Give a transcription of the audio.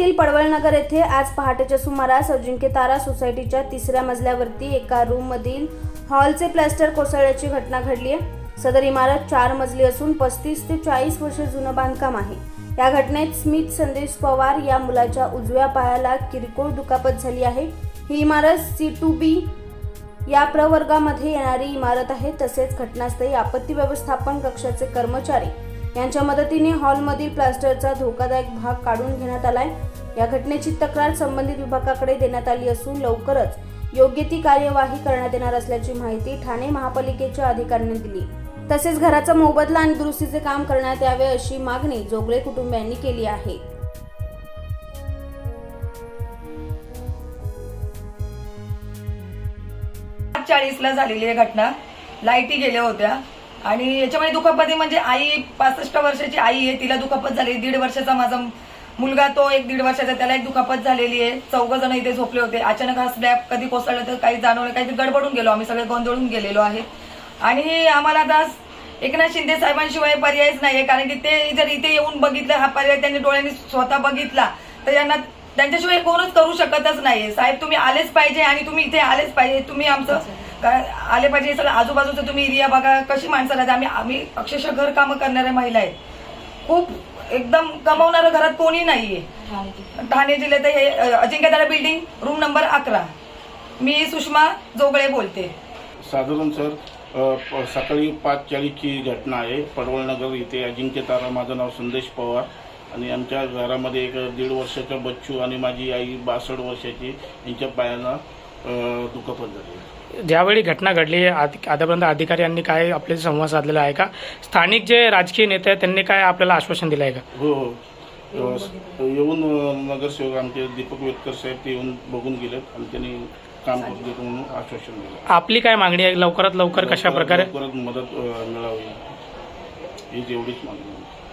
नगर येथे आज पहाटेच्या सुमारास अजिंक्य तारा सोसायटीच्या तिसऱ्या मजल्यावरती एका रूममधील हॉलचे प्लॅस्टर कोसळल्याची घटना घडली आहे. सदर इमारत चार मजली असून पस्तीस ते चाळीस वर्ष जुनं बांधकाम आहे. या घटनेत स्मित संदेश पवार या मुलाच्या उजव्या पायाला किरकोळ दुखापत झाली आहे. ही इमारत सी टू बी या प्रवर्गामध्ये येणारी इमारत आहे. तसेच घटनास्थळी आपत्ती व्यवस्थापन कक्षाचे कर्मचारी यांच्या मदतीने हॉलमधील प्लास्टरचा धोकादायक भाग काढून घेण्यात आलाय. या घटनेची तक्रार संबंधित विभागाकडे देण्यात आली असून लवकरच योग्य ती कार्यवाही करण्यात येणार असल्याची माहिती ठाणे महापालिकेच्या अधिकाऱ्यांनी दिली. तसेच घराचा मोबदला आणि दुरुस्तीचे काम करण्यात यावे अशी मागणी जोगळे कुटुंबियांनी केली आहे. चाळीसला झालेली आहे घटना. लाईटी गेल्या होत्या. आणि याच्यामध्ये दुखापती म्हणजे आई पासष्ट वर्षाची आई आहे तिला दुखापत झाली. दीड वर्षाचा माझा मुलगा तो एक दीड वर्षाचा त्याला एक दुखापत झालेली आहे. चौघ जण इथे झोपले होते. अचानक हा स्लॅब कधी कोसळला तर काही जाणवलं काही गडबडून गेलो. आम्ही सगळे गोंधळून गेलेलो आहे. आणि आम्हाला आता एकनाथ शिंदे साहेबांशिवाय पर्यायच नाहीये कारण की ते जर इथे येऊन बघितलं हा पर्याय त्यांनी डोळ्यांनी स्वतः बघितला तर यांना त्यांच्याशिवाय कोणच करू शकतच नाहीये. साहेब तुम्ही आलेच पाहिजे आणि तुम्ही इथे आलेच पाहिजे. तुम्ही आमचं काय आले पाहिजे सगळं आजूबाजूचं तुम्ही एरिया बघा कशी माणसं राहते आम्ही आम्ही अक्षरशः घर कामं करणाऱ्या महिला आहेत. खूप एकदम कमावणारं घरात कोणी नाहीये. ठाणे जिल्ह्यात हे अजिंक्यदारा बिल्डिंग रूम नंबर अकरा. मी सुषमा जोगळे बोलते. साधारण सर सकाळी पाच चाळीसची घटना आहे. पडवळनगर इथे अजिंक्य तारा माझं नाव संदेश पवार. आणि आमच्या घरामध्ये एक दीड वर्षाचा बच्चू आणि माझी आई बासष्ट वर्षाची यांच्या पायाला दुखापत झाली ज्यावेळी घटना घडली आत- आतापर्यंत अधिकाऱ्यांनी काय आपले संवाद साधलेला आहे का? स्थानिक जे राजकीय नेते आहेत त्यांनी काय आपल्याला आश्वासन दिलं आहे का? हो हो. येऊन नगरसेवक आमचे दीपक वेतकर साहेब ते येऊन बघून गेलेत आणि त्यांनी काम करून देतो म्हणून आश्वासन दिलं. आपली काय मागणी आहे? लवकरात लवकर कशा प्रकारे मदत मिळावी. ही एवढीच मागणी आहे.